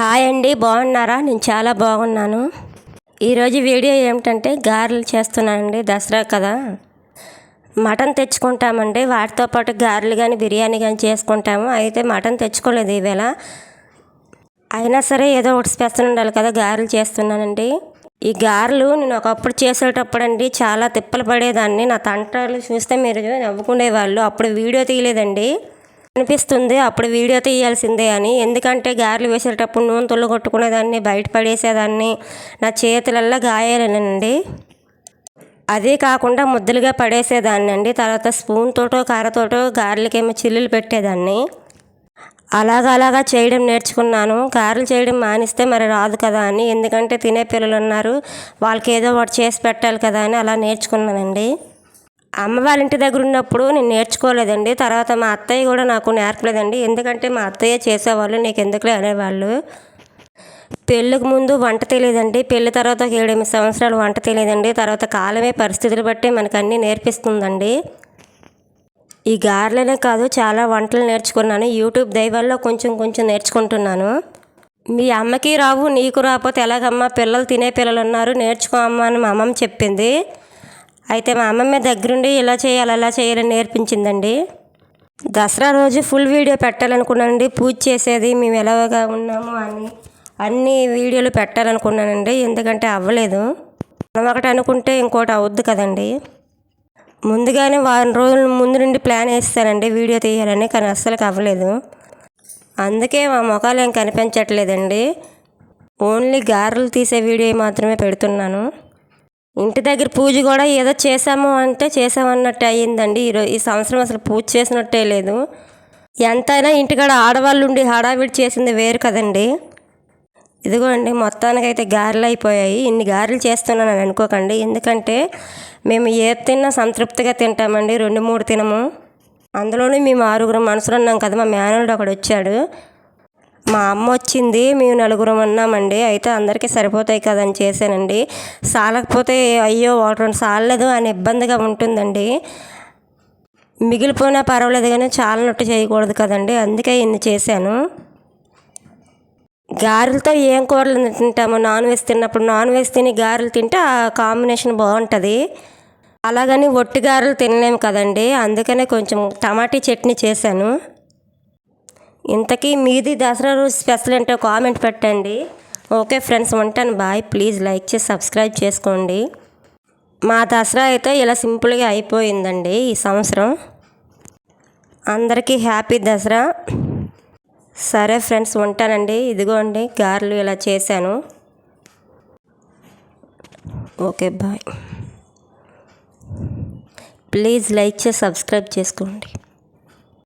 Hi అండి బాగున్నారా? నేను చాలా బాగున్నాను. ఈరోజు వీడియో ఏమిటంటే గారెలు చేస్తున్నానండి దసరా కదా. మటన్ తెచ్చుకుంటామండి వాటితో పాటు గారెలు కానీ బిర్యానీ కానీ చేసుకుంటాము. అయితే మటన్ తెచ్చుకోలేదు ఈవేళ. అయినా సరే ఏదో ఒకటి స్పెషల్ ఉండాలి కదా గారెలు చేస్తున్నానండి. ఈ గారెలు నేను ఒకప్పుడు చేసేటప్పుడు అండి చాలా తిప్పలు పడేదాన్ని. నా తంటాలు చూస్తే మీరు నవ్వుకునేవాళ్ళు. అప్పుడు వీడియో తీయలేదండి. అనిపిస్తుంది అప్పుడు వీడియో తీయాల్సిందే అని. ఎందుకంటే గారెలు వేసేటప్పుడు నూనె తుళ్ళు కొట్టుకునేదాన్ని బయట పడేసేదాన్ని. నా చేతులల్లో గాయాలేనండి. అదే కాకుండా ముద్దలుగా పడేసేదాన్ని అండి. తర్వాత స్పూన్ తోటో కారతోటో గారెలకేమో చిల్లులు పెట్టేదాన్ని. అలాగ అలాగా చేయడం నేర్చుకున్నాను. గారెలు చేయడం మానిస్తే మరి రాదు కదా అని. ఎందుకంటే తినే పిల్లలు ఉన్నారు వాళ్ళకి ఏదో ఒకటి చేసి పెట్టాలి కదా అని అలా నేర్చుకున్నానండి. అమ్మ వాళ్ళ ఇంటి దగ్గర ఉన్నప్పుడు నేను నేర్చుకోలేదండి. తర్వాత మా అత్తయ్య కూడా నాకు నేర్పలేదండి. ఎందుకంటే మా అత్తయ్య చేసేవాళ్ళు నీకు ఎందుకులే అనేవాళ్ళు. పెళ్ళికి ముందు వంట తెలియదండి. పెళ్ళి తర్వాత ఒక ఏడెనిమిది సంవత్సరాలు వంట తెలియదండి. తర్వాత కాలమే పరిస్థితులు బట్టి మనకు అన్నీ నేర్పిస్తుందండి. ఈ గారెలనే కాదు చాలా వంటలు నేర్చుకున్నాను. యూట్యూబ్ దయవల్ల కొంచెం కొంచెం నేర్చుకుంటున్నాను. మీ అమ్మకి రావు నీకు రాకపోతే ఎలాగమ్మా? పిల్లలు తినే పిల్లలు ఉన్నారు. నేర్చుకో అమ్మ అని మా అమ్మమ్మ చెప్పింది. అయితే మా అమ్మమ్మ దగ్గరుండి ఇలా చేయాలి అలా చేయాలని నేర్పించిందండి. దసరా రోజు ఫుల్ వీడియో పెట్టాలనుకున్నానండి. పూజ చేసేది మేము ఎలాగా ఉన్నాము అని అన్ని వీడియోలు పెట్టాలనుకున్నానండి. ఎందుకంటే అవ్వలేదు. మనం ఒకటి అనుకుంటే ఇంకోటి అవుద్ది కదండి. ముందుగానే వారం రోజుల ముందు నుండి ప్లాన్ వేస్తానండి వీడియో తీయాలని కానీ అస్సలు అవ్వలేదు. అందుకే మా ముఖాలు ఏం కనిపించట్లేదండి. ఓన్లీ గారెలు తీసే వీడియో మాత్రమే పెడుతున్నాను. ఇంటి దగ్గర పూజ కూడా ఏదో చేసాము అంటే చేసామన్నట్టు అయ్యిందండి. ఈరోజు ఈ సంవత్సరం అసలు పూజ చేసినట్టే లేదు. ఎంతైనా ఇంటికాడ ఆడవాళ్ళు ఉండి హడావిడి చేసింది వేరు కదండి. ఇదిగోండి మొత్తానికైతే గారెలు అయిపోయాయి. ఇన్ని గారెలు చేస్తున్నాను అని అనుకోకండి. ఎందుకంటే మేము ఏ తిన్నా సంతృప్తిగా తింటామండి. రెండు మూడు తినము. అందులోనూ మేము ఆరుగురు మనుషులు ఉన్నాం కదా మా మేనల్డ్ ఒకడు వచ్చాడు. మా అమ్మ వచ్చింది మేము నలుగురం ఉన్నామండి. అయితే అందరికీ సరిపోతాయి కదని చేశానండి. సాలకపోతే అయ్యో వాటర్ రెండు సాలలేదు అని ఇబ్బందిగా ఉంటుందండి. మిగిలిపోయినా పర్వాలేదు కానీ చాలా నొట్టు చేయకూడదు కదండి. అందుకే ఇన్ని చేశాను. గారెలతో ఏం కూరలు తింటాము? నాన్ వెజ్ తిన్నప్పుడు నాన్ వెజ్ తిని గారెలు తింటే ఆ కాంబినేషన్ బాగుంటుంది. అలాగని ఒట్టి గారెలు తినలేము కదండి. అందుకనే కొంచెం టమాటీ చట్నీ చేశాను. ఇంతకీ మీది దసరా రోజు స్పెషల్ ఏంటో కామెంట్ పెట్టండి. ఓకే ఫ్రెండ్స్ ఉంటాను. బాయ్. ప్లీజ్ లైక్ చేసి సబ్స్క్రైబ్ చేసుకోండి. మా దసరా అయితే ఇలా సింపుల్గా అయిపోయిందండి ఈ సంవత్సరం. అందరికీ హ్యాపీ దసరా. సరే ఫ్రెండ్స్ ఉంటానండి. ఇదిగోండి గారెలు ఇలా చేశాను. Okay bye. ప్లీజ్ లైక్ చేసి సబ్స్క్రైబ్ చేసుకోండి.